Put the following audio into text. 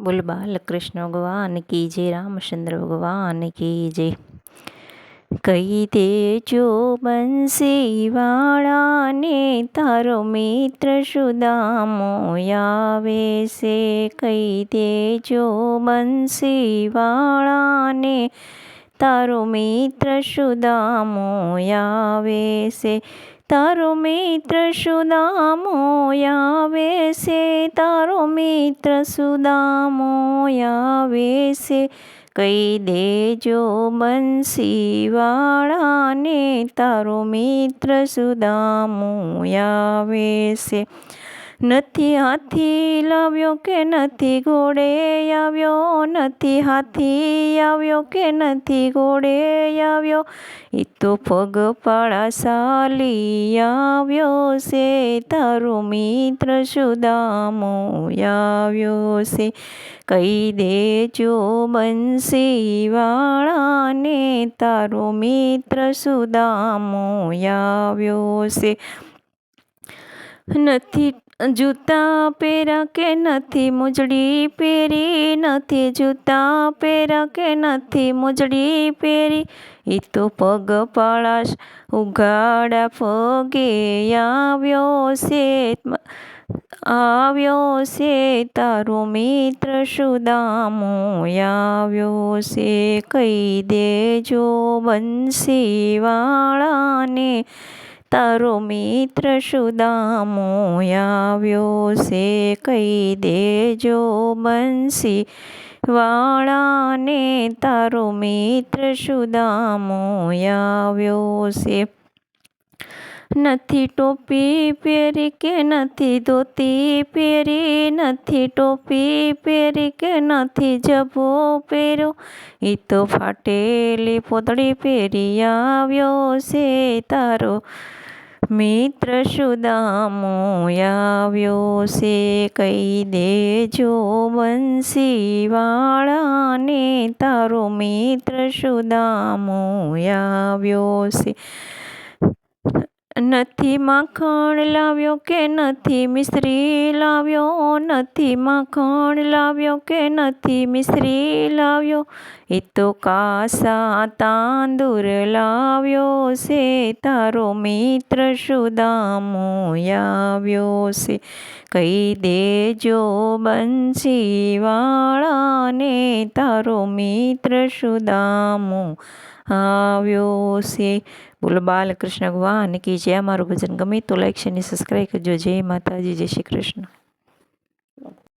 બોલ બાલકૃષ્ણ ભગવાન કી જય રામચંદ્ર ભગવાન કી જય. કહી દેજો બંસી વાળાને તારો મિત્ર સુદામો આવે છે. કહી દેજો બંસી વાળાને તારો મિત્ર સુદામો આવે છે. તારો મિત્ર સુદામો આવે છે? તારો મિત્ર સુદામો આવે છે? કહી દેજો બંસીવાળાને, તારો મિત્ર સુદામો આવે છે? નથી હાથી લાવ્યો કે નથી ઘોડે આવ્યો? નથી હાથી આવ્યો કે નથી ઘોડે આવ્યો? એ તો પગપાળા સાલી આવ્યો છે, તારો મિત્ર સુદામો આવ્યો છે. કહી દેજો બંસીવાળાને, તારો મિત્ર સુદામો આવ્યો છે. નથી જૂતા પહેરા કે નથી, મોજડી પહેરી નથી, જૂતા પહેરા કે નથી, મોજડી પહેરી. એ તો પગ પાળાશ, ઉઘાડા પગે આવ્યો છે આવ્યો છે, તારો મિત્ર સુદામો આવ્યો છે. કહી દેજો બંસીવાળાને તારો મિત્ર સુદામો આવ્યો છે કહી દેજો બંસી વાળાને તારો મિત્ર સુદામો આવ્યો છે. નથી ટોપી પહેરી કે નથી ધોતી પહેરી, નથી ટોપી પહેરી કે નથી જભો પહેર્યો એ તો ફાટેલી પોતળી પહેરી આવ્યો છે તારો મિત્ર સુદામો આવ્યો છે કહી દેજો બંસીવાળાને તારો મિત્ર સુદામો આવ્યો છે નથી માખણ લાવ્યો કે નથી મિશ્રી લાવ્યો? નથી માખણ લાવ્યો કે નથી મિશ્રી લાવ્યો? એ તો કાસા તાંદુર લાવ્યો છે. તારો મિત્ર સુદામો આવ્યો છે. કહી દેજો બંસીવાળાને તારો મિત્ર સુદામો આવ્યો છે. બોલો બાલકૃષ્ણ ભગવાન, કી કીજે અમારું ભજન. ગમે તો લાઈક છે અને સબસ્ક્રાઈબ કરજો. જય માતાજી, જય શ્રી કૃષ્ણ.